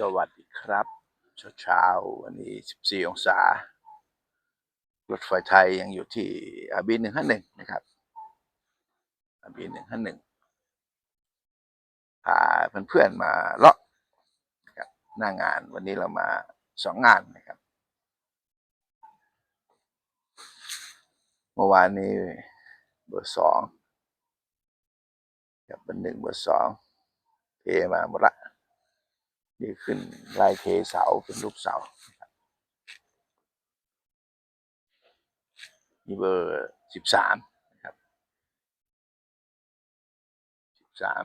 สวัสดีครับเช้าเช้าๆวันนี้ 14 องศา รถไฟไทยยังอยู่ที่อาบีหนึ่งห้าหนึ่งนะครับอาบีหนึ่งห้าหนึ่งพาเพื่อนๆมาเลาะนะครับหน้างานวันนี้เรามาสองงานนะครับ เมื่อวานนี้เบอร์สองกับเบอร์หนึ่งเบอร์สองเทมาหมดละ นี่ขึ้นลายเทเสาเป็นรูปเสานี่เบอร์สิบสามนะครับสิบสาม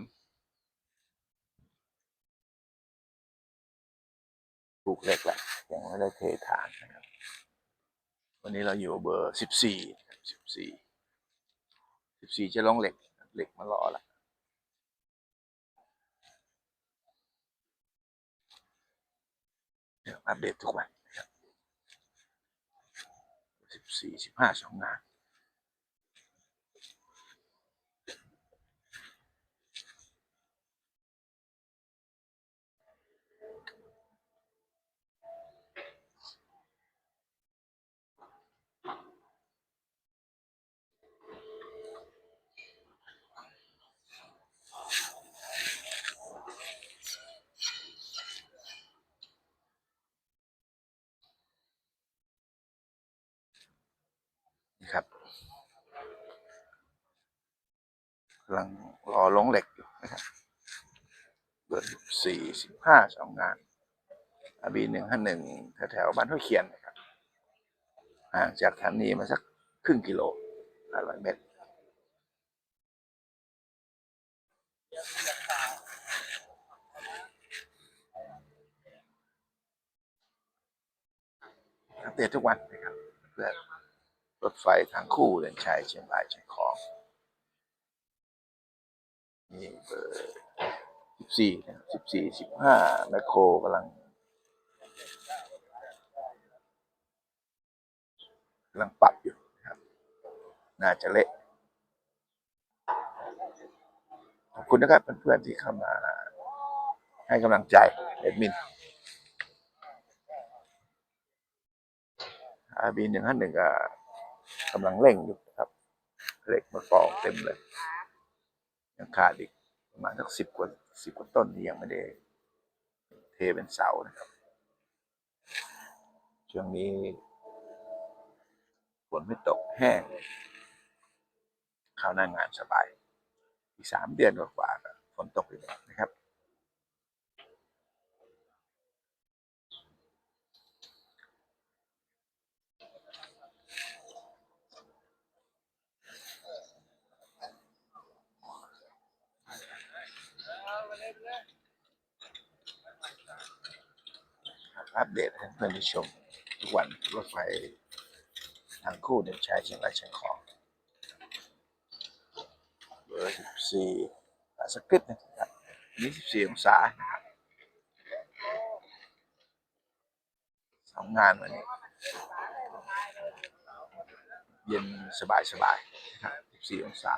ปลูกเหล็กแหละยังไม่ได้เทฐานนะครับ วันนี้เราอยู่เบอร์สิบสี่สิบสี่สิบสี่จะลองเหล็กเหล็กมารอละ เดี๋ยว อัปเดตทุกวันนะครับสิบสี่สิบห้าสองงาน ครับกำลังรอลงเหล็กอยู่นะครับเบอร์สี่สิบห้าสองงานอาบีหนึ่งห้าหนึ่งแถวๆบ้านห้วยเขียนนะครับห่างจากสถานีมาสักครึ่งกิโลห้าร้อยเมตรอัปเดตทุกวันนะครับเพื่อ รถไฟทางคู่เดินชัยเชียงรายเชียงของนี่เบอร์สิบสี่สิบสี่สิบห้าแมคโครกำลังกำลังปรับอยู่นะครับ น่าจะเละขอบคุณนะครับเพื่อนๆที่เข้ามาให้กำลังใจเอ็ดมินอาบีหนึ่งห้าหนึ่งก็ กำลังเร่งอยู่ครับเหล็กมาปอกเต็มเลย ยังขาดอีกประมาณสักสิบกว่าสิบกว่าต้นที่ยังไม่ได้เทเป็นเสานะครับช่วงนี้ฝนไม่ตกแห้งเข้าหน้างานสบาย อีกสามเดือนกว่ากฝนตกอีกนะครับ อัปเดตให้เพื่อนได้ชม ทุกวันรถไฟทางคู่เดินชายเชียงรายเชียงของเบอร์สิบสี่สกฤตนะครับนี่สิบสี่องศานะครับสองงานวันนี้ เย็นสบายสบายนะสิบสี่องศา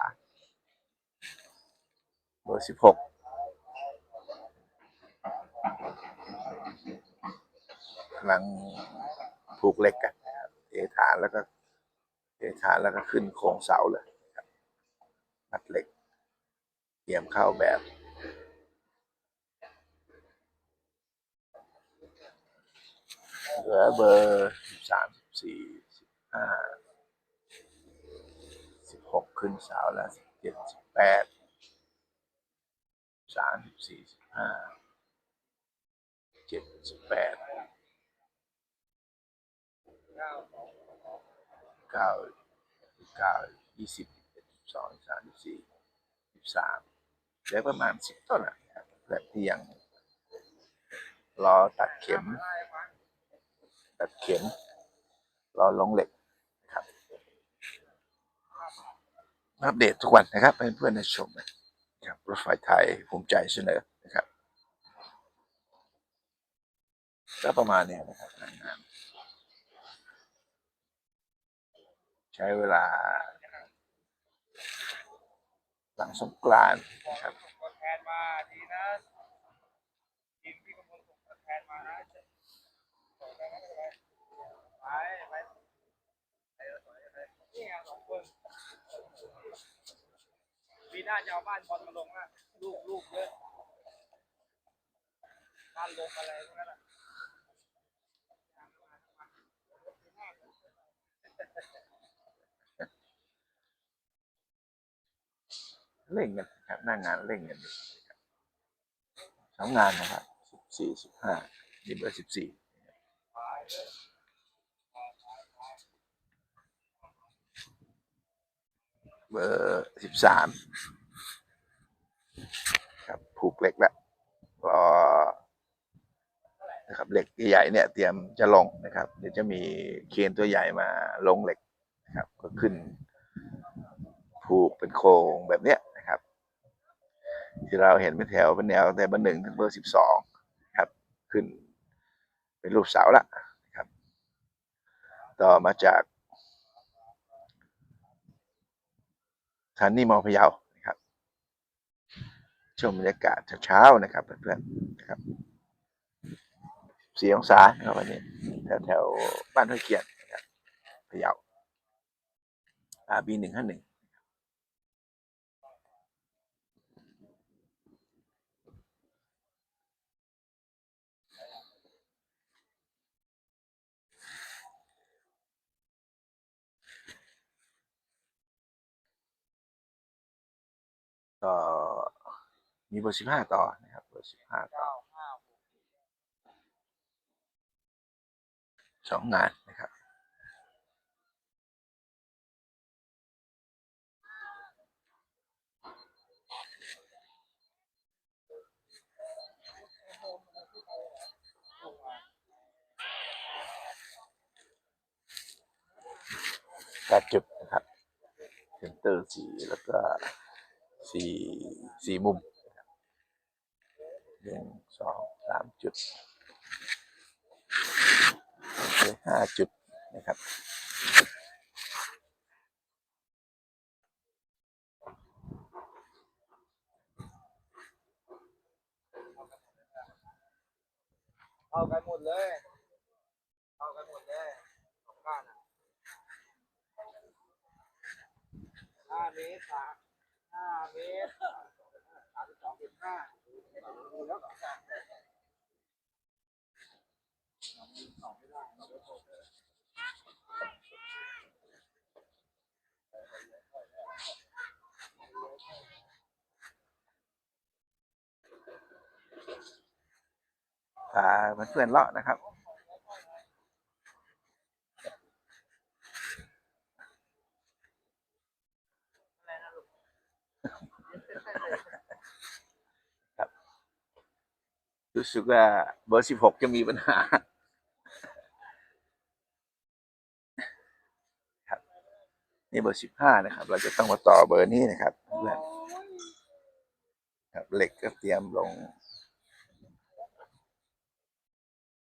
เบอร์สิบหก กำลังผูกเหล็กกันนะครับเทฐานแล้วก็เทฐานแล้วก็ขึ้นโครงเสาเลยนัดเหล็กเตรียมเข้าแบบเหลือเบอร์สิบสามสิบสี่สิบห้าสิบหกขึ้นเสาแล้วสิบเจ็ดสิบแปดสามสิบสี่สิบห้าเจ็ดสิบแปด เก้าเก้ายี่สิบเอ็ดสองสามสี่สิบสามเหลือประมาณสิบต้นนะครับแบบที่ยังรอตัดเข็ม ตัดเข็ม รอลงเหล็กนะครับอัปเดตทุกวันนะครับเพื่อนได้ชมนะครับรถไฟไทยภูมิใจเสนอนะครับก็ประมาณนี้นะครับงาน ใช้เวลา หลังสงกรานต์นะครับปีหน้าจะเอาบ้านบอลมาลงนะลูกลูกเยอะบ้านลงอะไรพวกนั้นอะ เร่งกันะครับหน้างานเร่งกันอยู่สองงานนะครับสิบสี่สิบห้านี่เบอร์สิบสี่เบอร์สิบสามครับผูกเหล็กแล้วรอนะครับเหล็กใหญ่ๆเนี่ยเตรียมจะลงนะครับ เดี๋ยวจะมีเคนตัวใหญ่มาลงเหล็กนะครับ ก็ขึ้นผูกเป็นโครงแบบเนี้ย ที่เราเห็นเป็นแถวเป็นแนวแต่เบอร์หนึ่งถึงเบอร์สิบสองครับ ขึ้นเป็นรูปเสาละครับ ต่อมาจากสถานีมอพะเยานะครับชมบรรยากาศเช้าๆนะครับเพื่อนๆนะครับสี่องศาครับวันนี้แถวแถวๆบ้านห้วยเกียนนะครับพะเยาอาบีหนึ่งห้าหนึ่ง ก็มีเบอร์สิบห้าต่อนะครับเบอร์สิบห้าต่อเก้าห้าหกสองงานนะครับแปดจุดนะครับเซนเตอร์สี่แล้วก็ สี่สี่มุมหนึ่งสองสามจุดห้าจุดนะครับเอากันหมดเลยเอากันหมดเลยสองก้านอะห้าเมตรสามห้า เมตรสามสิบสองจุดห้าแล้วก็พาเพื่อนเลาะนะครับ รู้สึกว่าเบอร์สิบหกจะมีปัญหาครับนี่เบอร์สิบห้านะครับ เราจะต้องมาต่อเบอร์นี้นะครับเพื่อนครับเหล็กก็เตรียมลง